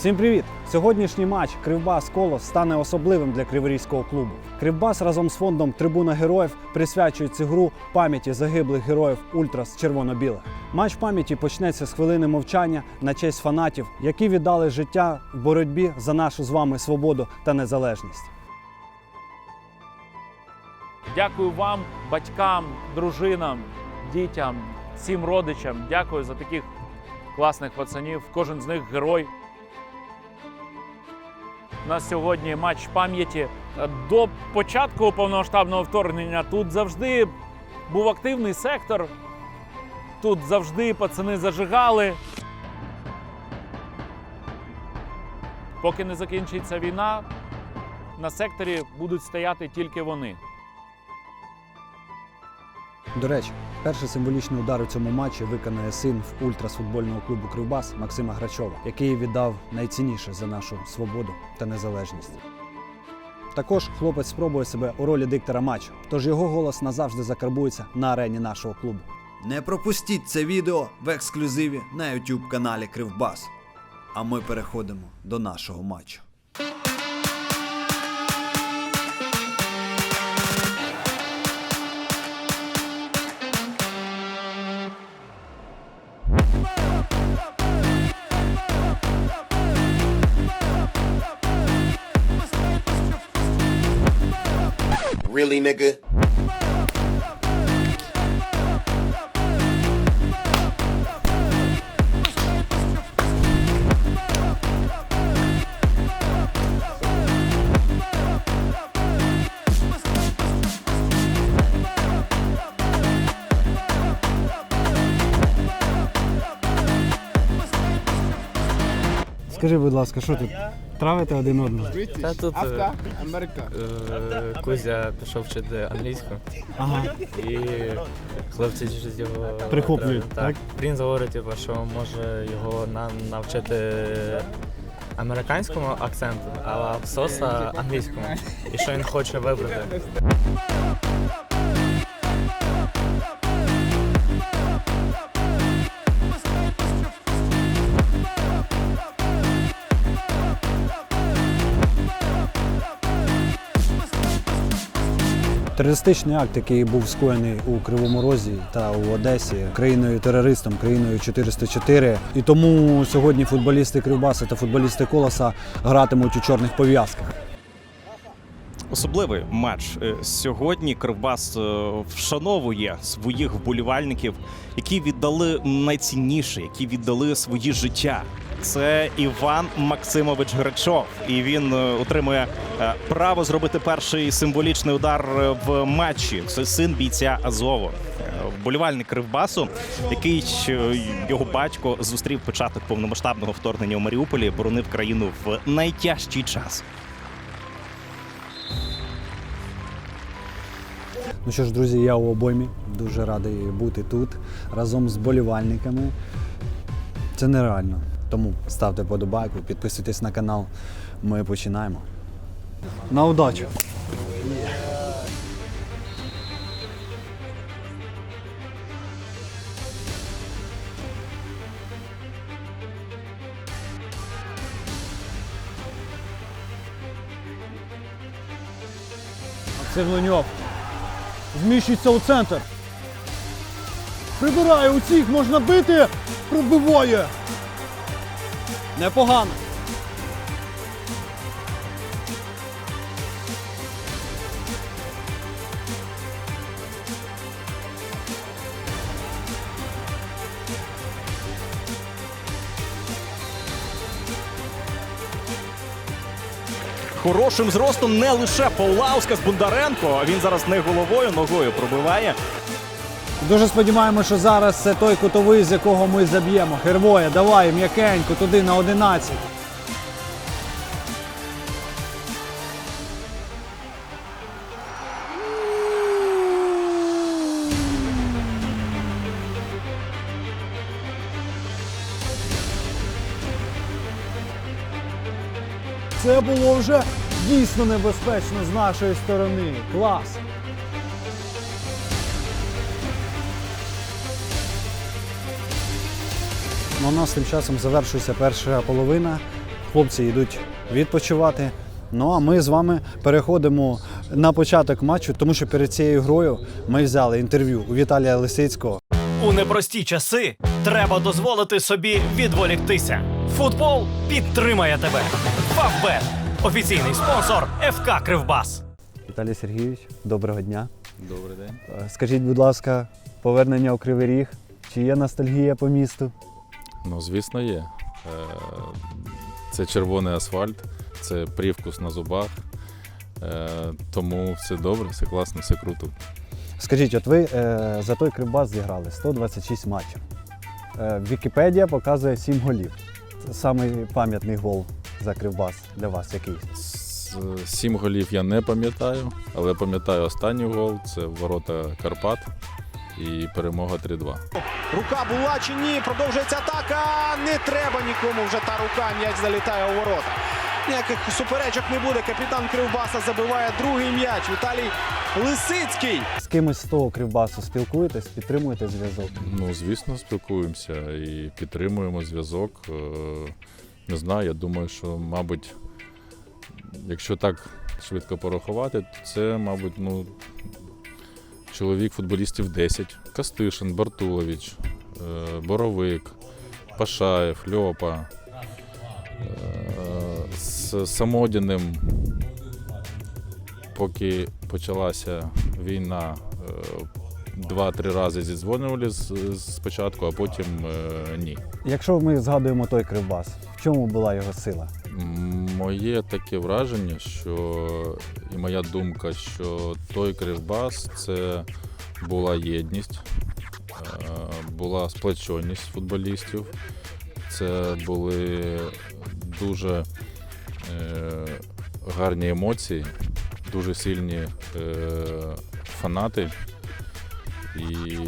Всім привіт! Сьогоднішній матч Кривбас Колос стане особливим для криворізького клубу. Кривбас разом з фондом Трибуна героїв присвячують цю гру пам'яті загиблих героїв Ультрас червоно-білих. Матч пам'яті почнеться з хвилини мовчання на честь фанатів, які віддали життя в боротьбі за нашу з вами свободу та незалежність. Дякую вам, батькам, дружинам, дітям, всім родичам. Дякую за таких класних пацанів. Кожен з них герой. Нас сьогодні матч пам'яті. До початку повномасштабного вторгнення тут завжди був активний сектор. Тут завжди пацани зажигали. Поки не закінчиться війна, на секторі будуть стояти тільки вони. До речі, перший символічний удар у цьому матчі виконає син в ультрас футбольного клубу Кривбас Максима Грачова, який віддав найцінніше за нашу свободу та незалежність. Також хлопець спробує себе у ролі диктора матчу, тож його голос назавжди закарбується на арені нашого клубу. Не пропустіть це відео в ексклюзиві на YouTube каналі Кривбас. А ми переходимо до нашого матчу. Really, nigga? Скажи, будь ласка, що тут? Травите один одного? Та тут е, е, Кузя пішов вчити англійську, Ага. і хлопці через його Прихоплюють, так? так? Він говорить, типу, що може його нам навчити американському акценту, а соса англійському. І що він хоче вибрати. Терористичний акт, який був скоєний у Кривому Розі та у Одесі країною терористом, країною 404. І тому сьогодні футболісти Кривбаса та футболісти Колоса гратимуть у чорних пов'язках. Особливий матч Е, сьогодні. Кривбас е, вшановує своїх вболівальників, які віддали найцінніше, які віддали свої життя. Це Іван Максимович Грачов, і він е, отримує е, право зробити перший символічний удар е, в матчі. Це син бійця Азову, вболівальник Кривбасу, який його батько зустрів початок повномасштабного вторгнення у Маріуполі, боронив країну в найтяжчий час. Ну що ж, друзі, я у обоймі. Дуже радий бути тут разом з болівальниками. Це нереально. Тому ставте подобайку, підписуйтесь на канал. Ми починаємо. На удачу! Максим Леньов. Зміщується у центр. Прибирає у цих, можна бити, пробиває. Непогано. Хорошим зростом не лише Павлаускас Бондаренко. Він зараз не головою, ногою пробиває. Дуже сподіваємося, що зараз це той кутовий, з якого ми заб'ємо. Хервоє, давай м'якенько туди на 11. Це було вже дійсно небезпечно з нашої сторони. Клас. У нас тим часом завершується перша половина. хлопці йдуть відпочивати. Ну а ми з вами переходимо на початок матчу, тому що перед цією грою ми взяли інтерв'ю у Віталія Лисицького. У непрості часи треба дозволити собі відволіктися. Футбол підтримає тебе. Фавбет офіційний спонсор ФК Кривбас. Віталій Сергійович, доброго дня. Добрий день. Е, Скажіть, будь ласка, повернення у Кривий Ріг. Чи є ностальгія по місту? Ну, звісно, є. Е, Це червоний асфальт, це привкус на зубах. Е, Тому все добре, все класно, все круто. Скажіть, от ви е, за той Кривбас зіграли 126 матчів. Вікіпедія показує 7 голів. Самий пам'ятний гол за Кривбас для вас який? Сім голів я не пам'ятаю, але пам'ятаю останній гол це ворота Карпат і перемога 3-2. Рука була чи ні? Продовжується атака. Не треба нікому вже та рука. М'яч залітає у ворота. Ніяких суперечок не буде. Капітан Кривбаса забиває другий м'яч. Віталій Лисицький. З кимось з того Кривбасу спілкуєтесь, підтримуєте зв'язок? Ну, звісно, спілкуємося і підтримуємо зв'язок. Е, Не знаю, я думаю, що, мабуть, якщо так швидко порахувати, то це, мабуть, ну, чоловік футболістів 10. Кастишин, Бартулович, е, Боровик, Пашаєв, Льопа. Е, З Самодіним, поки почалася війна, е, два-три рази зідзвонювали спочатку, а потім ні. Якщо ми згадуємо той Кривбас, в чому була його сила? Моє таке враження, що і моя думка, що той Кривбас це була єдність, е, була сплоченість футболістів, це були дуже е, гарні емоції, дуже сильні е, фанати. І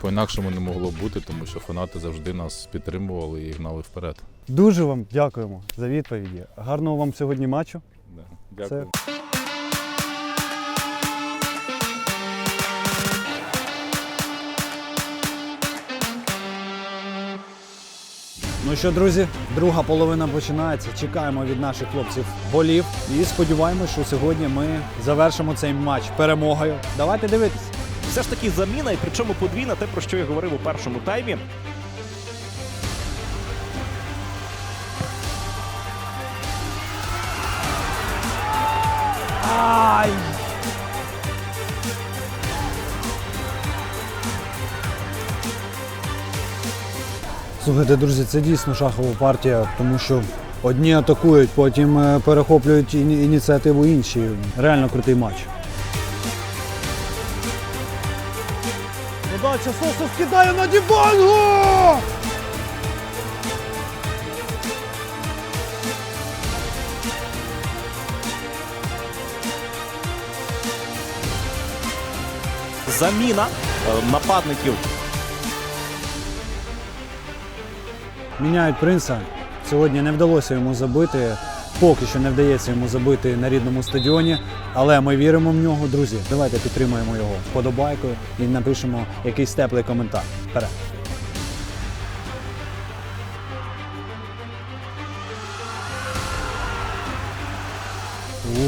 по-інакшому не могло бути, тому що фанати завжди нас підтримували і гнали вперед. Дуже вам дякуємо за відповіді. Гарного вам сьогодні матчу. Да. Дякую. Це- Ну що, друзі, друга половина починається. Чекаємо від наших хлопців голів і сподіваємось, що сьогодні ми завершимо цей матч перемогою. Давайте дивитися. Все ж таки заміна, і причому подвійна, те, про що я говорив у першому таймі. Слухайте, друзі, це дійсно шахова партія, тому що одні атакують, потім е, перехоплюють іні- ініціативу інші. Реально крутий матч. Подача Сосо скидає на Дібангу! Заміна е, нападників Міняють принца. Сьогодні не вдалося йому забити. Поки що не вдається йому забити на рідному стадіоні, але ми віримо в нього, друзі. Давайте підтримаємо його вподобайкою і напишемо якийсь теплий коментар. Вперед!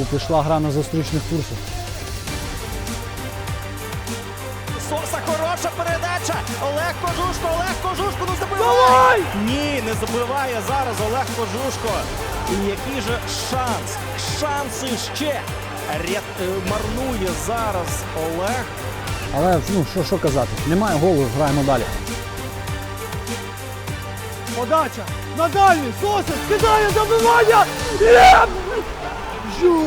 У, пішла гра на зустрічних курсах. Соса хороша передача. Олег Кожушко, Олег Кожушко, ну забиває! Ні, не забиває зараз Олег Кожушко. І який же шанс? Шанси ще. Ряд, е, марнує зараз Олег. Але ну що, що казати? Немає голу, граємо далі. Подача! На дальній! Сосис кидає забивання! Є! Жу!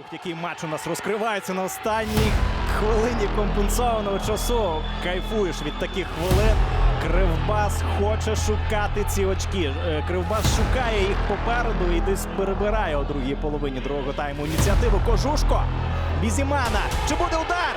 Ух, який матч у нас розкривається на останній хвилині компенсованого часу. Кайфуєш від таких хвилин. Кривбас хоче шукати ці очки. Е, Кривбас шукає їх попереду і десь перебирає у другій половині другого тайму ініціативу. Кожушко. Бізімана. Чи буде удар?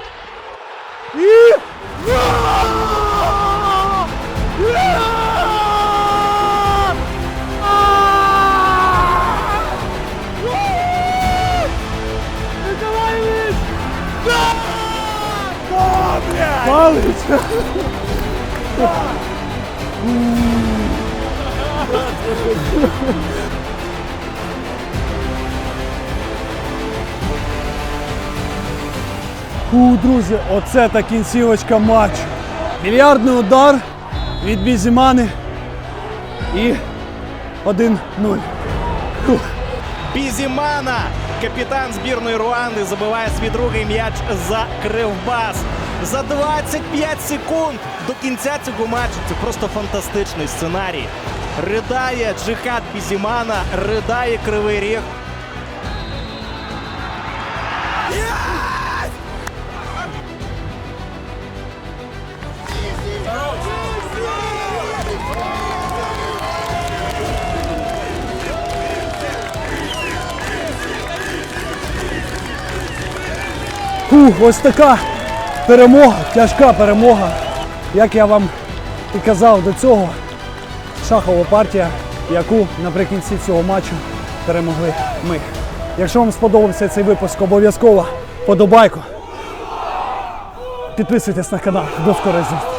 Палець! У, друзі, оце та кінцівочка матчу. Мільярдний удар від Бізімани і 1-0. Бізімана, капітан збірної Руанди, забиває свій другий м'яч за Кривбас. За 25 секунд до кінця цього матчу. Це просто фантастичний сценарій. Ридає Джихад Бізімана, ридає Кривий Ріг. Фух, ось така перемога, тяжка перемога. Як я вам і казав до цього, шахова партія, яку наприкінці цього матчу перемогли ми. Якщо вам сподобався цей випуск, обов'язково подобайку. Підписуйтесь на канал. До скорої зустрічі.